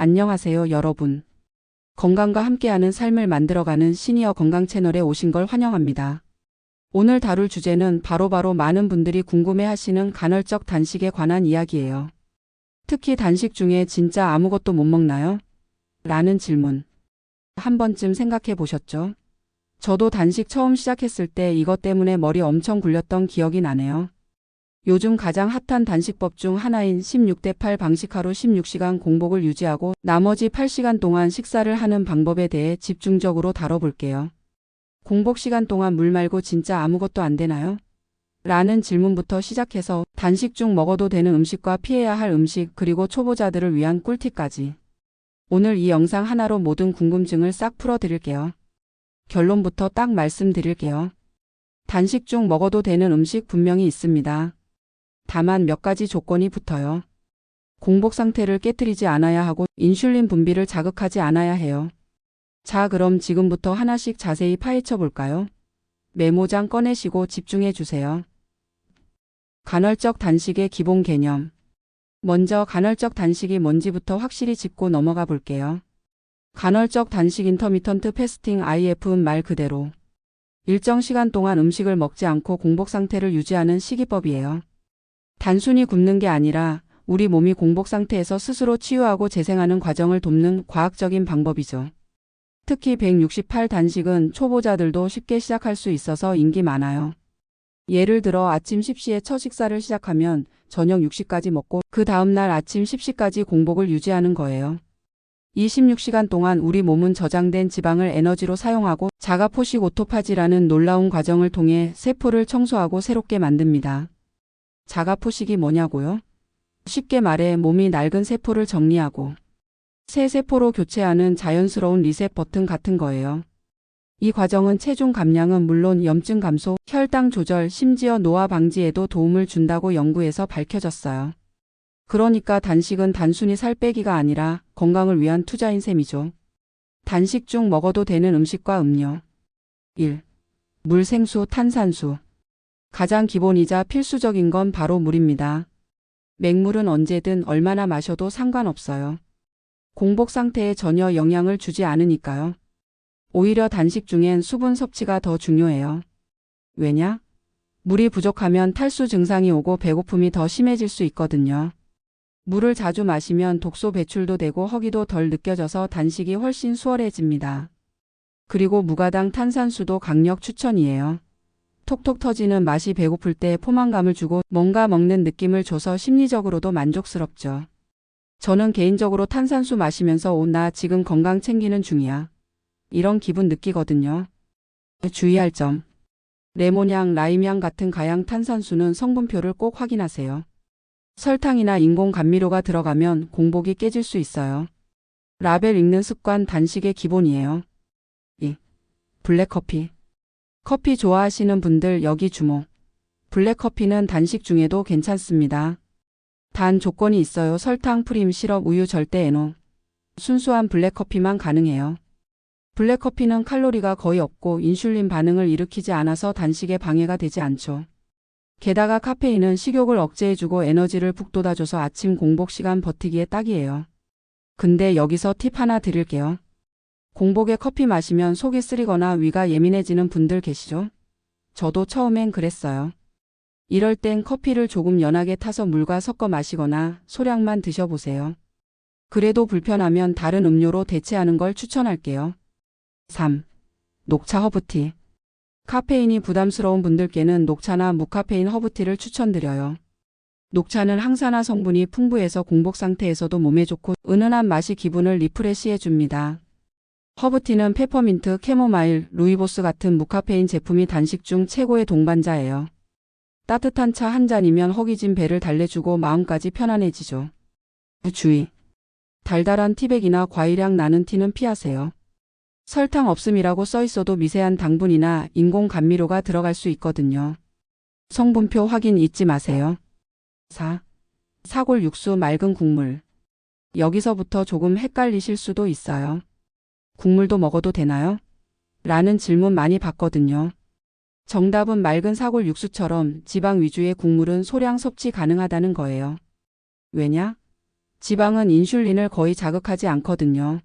안녕하세요, 여러분. 건강과 함께하는 삶을 만들어가는 시니어 건강 채널에 오신 걸 환영합니다. 오늘 다룰 주제는 바로 바로 많은 분들이 궁금해 하시는 간헐적 단식에 관한 이야기예요. 특히 단식 중에 진짜 아무것도 못 먹나요? 라는 질문. 한 번쯤 생각해 보셨죠? 저도 단식 처음 시작했을 때 이것 때문에 머리 엄청 굴렸던 기억이 나네요. 요즘 가장 핫한 단식법 중 하나인 16대 8 방식 하루 16시간 공복을 유지하고 나머지 8시간 동안 식사를 하는 방법에 대해 집중적으로 다뤄볼게요. 공복 시간 동안 물 말고 진짜 아무것도 안 되나요? 라는 질문부터 시작해서 단식 중 먹어도 되는 음식과 피해야 할 음식 그리고 초보자들을 위한 꿀팁까지. 오늘 이 영상 하나로 모든 궁금증을 싹 풀어드릴게요. 결론부터 딱 말씀드릴게요. 단식 중 먹어도 되는 음식 분명히 있습니다. 다만 몇 가지 조건이 붙어요. 공복 상태를 깨뜨리지 않아야 하고 인슐린 분비를 자극하지 않아야 해요. 자, 그럼 지금부터 하나씩 자세히 파헤쳐 볼까요? 메모장 꺼내시고 집중해 주세요. 간헐적 단식의 기본 개념. 먼저 간헐적 단식이 뭔지부터 확실히 짚고 넘어가 볼게요. 간헐적 단식 인터미턴트 패스팅 IF은 말 그대로 일정 시간 동안 음식을 먹지 않고 공복 상태를 유지하는 식이법이에요. 단순히 굶는 게 아니라 우리 몸이 공복 상태에서 스스로 치유하고 재생하는 과정을 돕는 과학적인 방법이죠. 특히 168 단식은 초보자들도 쉽게 시작할 수 있어서 인기 많아요. 예를 들어 아침 10시에 첫 식사를 시작하면 저녁 6시까지 먹고 그 다음날 아침 10시까지 공복을 유지하는 거예요. 26시간 동안 우리 몸은 저장된 지방을 에너지로 사용하고 자가포식 오토파지라는 놀라운 과정을 통해 세포를 청소하고 새롭게 만듭니다. 자가포식이 뭐냐고요? 쉽게 말해 몸이 낡은 세포를 정리하고 새 세포로 교체하는 자연스러운 리셋 버튼 같은 거예요. 이 과정은 체중 감량은 물론 염증 감소, 혈당 조절, 심지어 노화 방지에도 도움을 준다고 연구에서 밝혀졌어요. 그러니까 단식은 단순히 살 빼기가 아니라 건강을 위한 투자인 셈이죠. 단식 중 먹어도 되는 음식과 음료. 1. 물, 생수, 탄산수. 가장 기본이자 필수적인 건 바로 물입니다. 맹물은 언제든 얼마나 마셔도 상관없어요. 공복 상태에 전혀 영향을 주지 않으니까요. 오히려 단식 중엔 수분 섭취가 더 중요해요. 왜냐? 물이 부족하면 탈수 증상이 오고 배고픔이 더 심해질 수 있거든요. 물을 자주 마시면 독소 배출도 되고 허기도 덜 느껴져서 단식이 훨씬 수월해집니다. 그리고 무가당 탄산수도 강력 추천이에요. 톡톡 터지는 맛이 배고플 때 포만감을 주고 뭔가 먹는 느낌을 줘서 심리적으로도 만족스럽죠. 저는 개인적으로 탄산수 마시면서 오 나 지금 건강 챙기는 중이야. 이런 기분 느끼거든요. 주의할 점. 레몬향, 라임향 같은 가양 탄산수는 성분표를 꼭 확인하세요. 설탕이나 인공 감미료가 들어가면 공복이 깨질 수 있어요. 라벨 읽는 습관 단식의 기본이에요. 2. 블랙커피. 커피 좋아하시는 분들 여기 주목. 블랙커피는 단식 중에도 괜찮습니다. 단 조건이 있어요. 설탕, 프림, 시럽, 우유 절대 에노. 순수한 블랙커피만 가능해요. 블랙커피는 칼로리가 거의 없고 인슐린 반응을 일으키지 않아서 단식에 방해가 되지 않죠. 게다가 카페인은 식욕을 억제해주고 에너지를 북돋아줘서 아침 공복 시간 버티기에 딱이에요. 근데 여기서 팁 하나 드릴게요. 공복에 커피 마시면 속이 쓰리거나 위가 예민해지는 분들 계시죠? 저도 처음엔 그랬어요. 이럴 땐 커피를 조금 연하게 타서 물과 섞어 마시거나 소량만 드셔보세요. 그래도 불편하면 다른 음료로 대체하는 걸 추천할게요. 3. 녹차 허브티. 카페인이 부담스러운 분들께는 녹차나 무카페인 허브티를 추천드려요. 녹차는 항산화 성분이 풍부해서 공복 상태에서도 몸에 좋고 은은한 맛이 기분을 리프레시해 줍니다. 허브티는 페퍼민트, 캐모마일, 루이보스 같은 무카페인 제품이 단식 중 최고의 동반자예요. 따뜻한 차 한 잔이면 허기진 배를 달래주고 마음까지 편안해지죠. 주의. 달달한 티백이나 과일향 나는 티는 피하세요. 설탕 없음이라고 써 있어도 미세한 당분이나 인공 감미료가 들어갈 수 있거든요. 성분표 확인 잊지 마세요. 4. 사골 육수 맑은 국물. 여기서부터 조금 헷갈리실 수도 있어요. 국물도 먹어도 되나요? 라는 질문 많이 받거든요. 정답은 맑은 사골 육수처럼 지방 위주의 국물은 소량 섭취 가능하다는 거예요. 왜냐? 지방은 인슐린을 거의 자극하지 않거든요.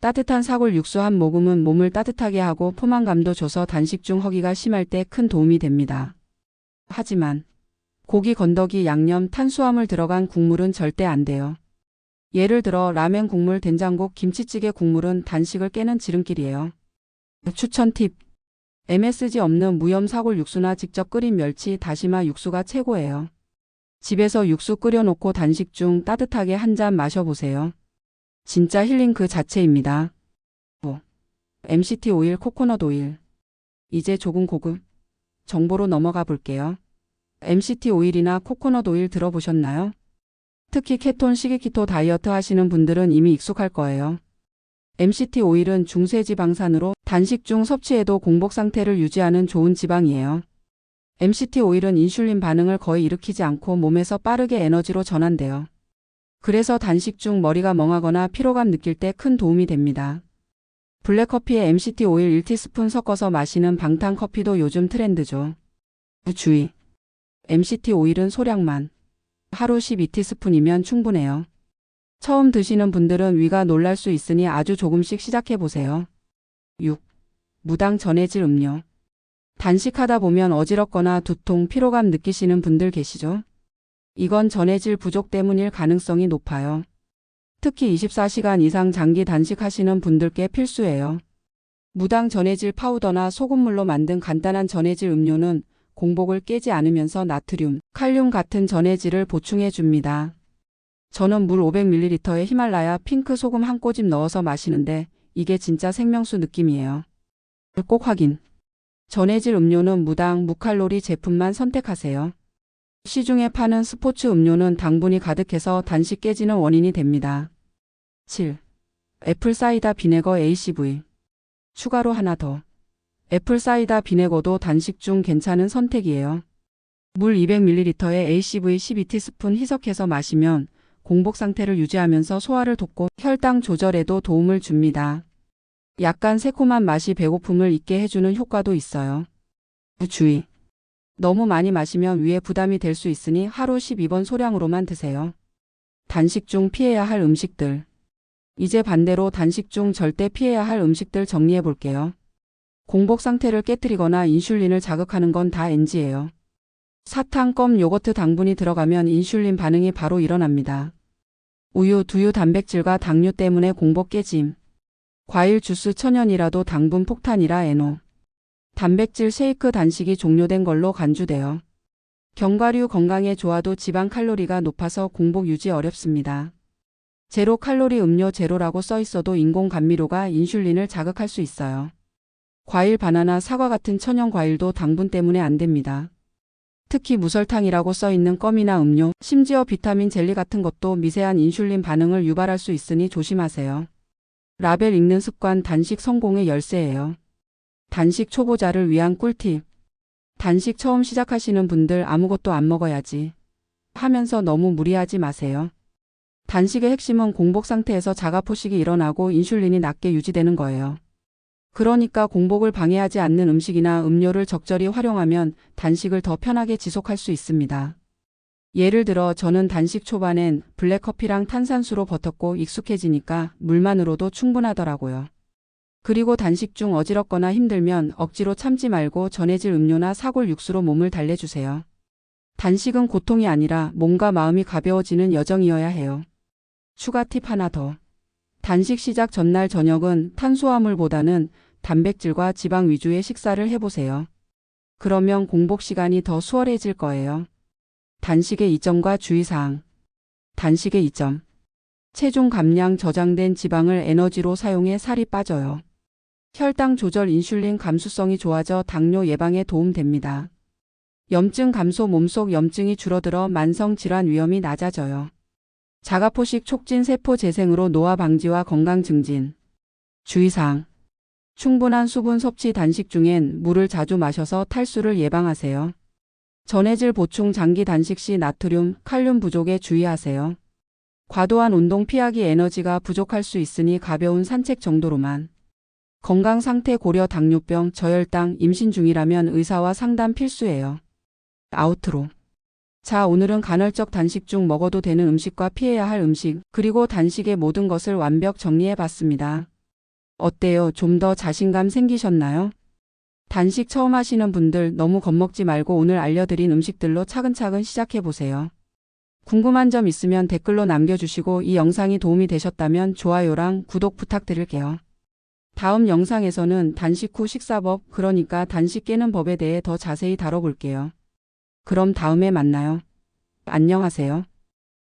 따뜻한 사골 육수 한 모금은 몸을 따뜻하게 하고 포만감도 줘서 단식 중 허기가 심할 때 큰 도움이 됩니다. 하지만 고기 건더기 양념 탄수화물 들어간 국물은 절대 안 돼요. 예를 들어 라면 국물 된장국 김치찌개 국물은 단식을 깨는 지름길이에요. 추천 팁. MSG 없는 무염 사골 육수나 직접 끓인 멸치, 다시마 육수가 최고예요. 집에서 육수 끓여놓고 단식 중 따뜻하게 한 잔 마셔보세요. 진짜 힐링 그 자체입니다. 5. MCT 오일, 코코넛 오일. 이제 조금 고급 정보로 넘어가 볼게요. MCT 오일이나 코코넛 오일 들어보셨나요? 특히 케톤 시기키토 다이어트 하시는 분들은 이미 익숙할 거예요. MCT 오일은 중세지방산으로 단식 중 섭취해도 공복 상태를 유지하는 좋은 지방이에요. MCT 오일은 인슐린 반응을 거의 일으키지 않고 몸에서 빠르게 에너지로 전환돼요. 그래서 단식 중 머리가 멍하거나 피로감 느낄 때 큰 도움이 됩니다. 블랙커피에 MCT 오일 1티스푼 섞어서 마시는 방탄 커피도 요즘 트렌드죠. 주의. MCT 오일은 소량만. 하루 12티스푼이면 충분해요. 처음 드시는 분들은 위가 놀랄 수 있으니 아주 조금씩 시작해 보세요. 6. 무당 전해질 음료. 단식하다 보면 어지럽거나 두통, 피로감 느끼시는 분들 계시죠? 이건 전해질 부족 때문일 가능성이 높아요. 특히 24시간 이상 장기 단식하시는 분들께 필수예요. 무당 전해질 파우더나 소금물로 만든 간단한 전해질 음료는 공복을 깨지 않으면서 나트륨, 칼륨 같은 전해질을 보충해 줍니다. 저는 물 500ml에 히말라야 핑크 소금 한 꼬집 넣어서 마시는데 이게 진짜 생명수 느낌이에요. 꼭 확인. 전해질 음료는 무당, 무칼로리 제품만 선택하세요. 시중에 파는 스포츠 음료는 당분이 가득해서 단식 깨지는 원인이 됩니다. 7. 애플 사이다 비네거 ACV. 추가로 하나 더. 애플 사이다 비네거도 단식 중 괜찮은 선택이에요. 물 200ml에 ACV 12티스푼 희석해서 마시면 공복 상태를 유지하면서 소화를 돕고 혈당 조절에도 도움을 줍니다. 약간 새콤한 맛이 배고픔을 잊게 해주는 효과도 있어요. 주의. 너무 많이 마시면 위에 부담이 될 수 있으니 하루 12번 소량으로만 드세요. 단식 중 피해야 할 음식들. 이제 반대로 단식 중 절대 피해야 할 음식들 정리해 볼게요. 공복 상태를 깨뜨리거나 인슐린을 자극하는 건 다 NG예요. 사탕, 껌, 요거트 당분이 들어가면 인슐린 반응이 바로 일어납니다. 우유, 두유 단백질과 당류 때문에 공복 깨짐. 과일 주스 천연이라도 당분 폭탄이라 에노. 단백질 쉐이크 단식이 종료된 걸로 간주돼요. 견과류 건강에 좋아도 지방 칼로리가 높아서 공복 유지 어렵습니다. 제로 칼로리 음료 제로라고 써 있어도 인공 감미료가 인슐린을 자극할 수 있어요. 과일 바나나 사과 같은 천연 과일도 당분 때문에 안 됩니다. 특히 무설탕이라고 써 있는 껌이나 음료, 심지어 비타민 젤리 같은 것도 미세한 인슐린 반응을 유발할 수 있으니 조심하세요. 라벨 읽는 습관 단식 성공의 열쇠예요. 단식 초보자를 위한 꿀팁. 단식 처음 시작하시는 분들 아무것도 안 먹어야지. 하면서 너무 무리하지 마세요. 단식의 핵심은 공복 상태에서 자가 포식이 일어나고 인슐린이 낮게 유지되는 거예요. 그러니까 공복을 방해하지 않는 음식이나 음료를 적절히 활용하면 단식을 더 편하게 지속할 수 있습니다. 예를 들어 저는 단식 초반엔 블랙커피랑 탄산수로 버텼고 익숙해지니까 물만으로도 충분하더라고요. 그리고 단식 중 어지럽거나 힘들면 억지로 참지 말고 전해질 음료나 사골 육수로 몸을 달래주세요. 단식은 고통이 아니라 몸과 마음이 가벼워지는 여정이어야 해요. 추가 팁 하나 더. 단식 시작 전날 저녁은 탄수화물보다는 단백질과 지방 위주의 식사를 해보세요. 그러면 공복 시간이 더 수월해질 거예요. 단식의 이점과 주의사항. 단식의 이점. 체중 감량 저장된 지방을 에너지로 사용해 살이 빠져요. 혈당 조절 인슐린 감수성이 좋아져 당뇨 예방에 도움됩니다. 염증 감소 몸속 염증이 줄어들어 만성 질환 위험이 낮아져요. 자가포식 촉진 세포 재생으로 노화 방지와 건강 증진. 주의사항. 충분한 수분 섭취 단식 중엔 물을 자주 마셔서 탈수를 예방하세요. 전해질 보충 장기 단식 시 나트륨, 칼륨 부족에 주의하세요. 과도한 운동 피하기 에너지가 부족할 수 있으니 가벼운 산책 정도로만. 건강 상태 고려 당뇨병, 저혈당, 임신 중이라면 의사와 상담 필수예요. 아우트로. 자, 오늘은 간헐적 단식 중 먹어도 되는 음식과 피해야 할 음식, 그리고 단식의 모든 것을 완벽 정리해 봤습니다. 어때요? 좀 더 자신감 생기셨나요? 단식 처음 하시는 분들 너무 겁먹지 말고 오늘 알려드린 음식들로 차근차근 시작해 보세요. 궁금한 점 있으면 댓글로 남겨주시고 이 영상이 도움이 되셨다면 좋아요랑 구독 부탁드릴게요. 다음 영상에서는 단식 후 식사법, 그러니까 단식 깨는 법에 대해 더 자세히 다뤄볼게요. 그럼 다음에 만나요. 안녕하세요.